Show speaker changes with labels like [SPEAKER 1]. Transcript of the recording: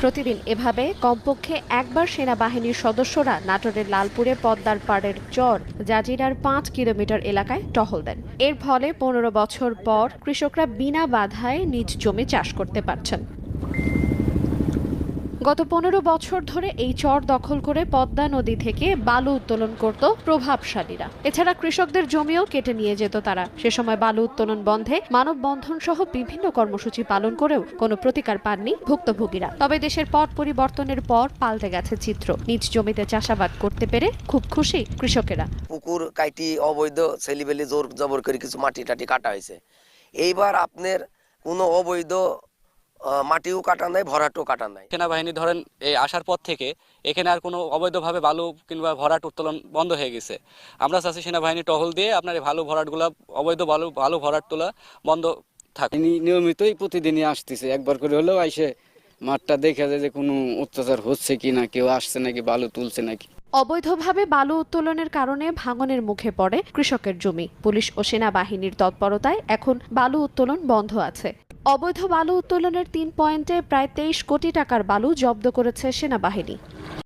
[SPEAKER 1] প্রতিদিন এভাবে কমপক্ষে একবার সেনাবাহিনীর সদস্যরা নাটোরের লালপুরে পদ্মার পাড়ের চর জাজিরার পাঁচ কিলোমিটার এলাকায় টহল দেন। এর ফলে পনেরো বছর পর কৃষকরা বিনা বাধায় নিজ জমি চাষ করতে পারছেন। গত পনেরো বছর ধরে এই চর দখল করে পদ্মা নদী থেকে বালু উত্তোলন করত প্রভাবশালীরা। এছাড়া কৃষকদের জমিও কেটে নিয়ে যেত তারা। সে সময় বালু উত্তোলন বন্ধে মানববন্ধন সহ বিভিন্ন কর্মসূচি পালন করেও কোনো প্রতিকার পাননি ভুক্তভোগীরা। তবে দেশের পট পরিবর্তনের পর পাল্টে গেছে চিত্র। নিজ জমিতে চাষাবাদ করতে পেরে খুব খুশি কৃষকেরা।
[SPEAKER 2] পুকুর, কাইটি, অবৈধ ছেলিবেলি জোর জবর করে কিছু মাটি টাটি কাটা হয়েছে। এইবার আপনার কোনো অবৈধ মাটিও কাটা নাই ভরাটও কাটা নাই
[SPEAKER 3] সেনাবাহিনী ধরেন এই আসার পর থেকে এখানে আর কোনো অবৈধভাবে বালু কিংবা ভরাট উত্তোলন বন্ধ হয়ে গেছে। আমরা চাচ্ছি সেনাবাহিনী টহল দিয়ে আপনার এই ভালো ভরাটগুলা অবৈধ বালু ভালো ভরাট তোলা বন্ধ থাক।
[SPEAKER 4] নিয়মিতই প্রতিদিনই আসতেছে একবার করে হলেও আইসে মাঠটা দেখে যায় যে কোনো অত্যাচার হচ্ছে কি না কেউ আসছে নাকি বালু তুলছে নাকি।
[SPEAKER 1] অবৈধভাবে বালু উত্তোলনের কারণে ভাঙনের মুখে পড়ে কৃষকের জমি। পুলিশ ও সেনাবাহিনীর তৎপরতায় এখন বালু উত্তোলন বন্ধ আছে। অবৈধ বালু উত্তোলনের তিন পয়েন্টে প্রায় তেইশ কোটি টাকার বালু জব্দ করেছে সেনাবাহিনী।